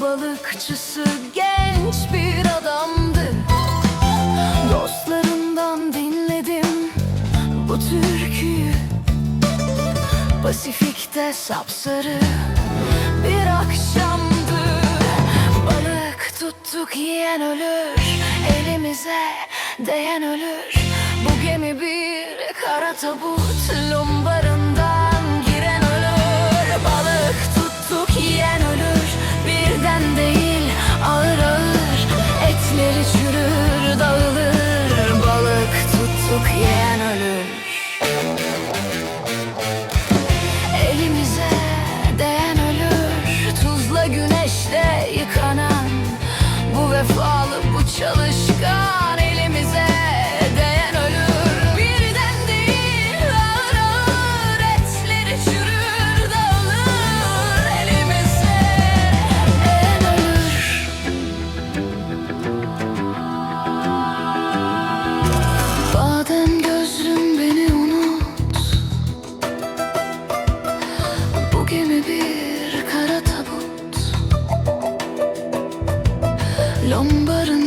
balıkçısı genç bir adamdı. Dostlarından dinledim bu türküyü. Pasifik'te sapsarı bir akşamdı. Balık tuttuk yiyen ölür Elimize değen ölür. Bu gemi bir kara tabut Lumbarından yiyen ölür. Elimize değen ölür. Tuzla güneşte yıkanan Bu vefalı bu çalışkan Lombarın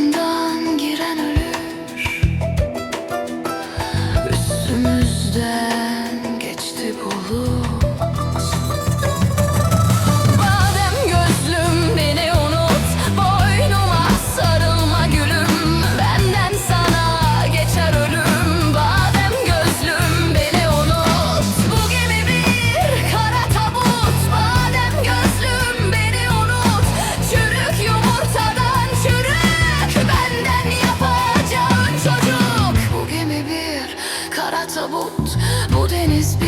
Boden ist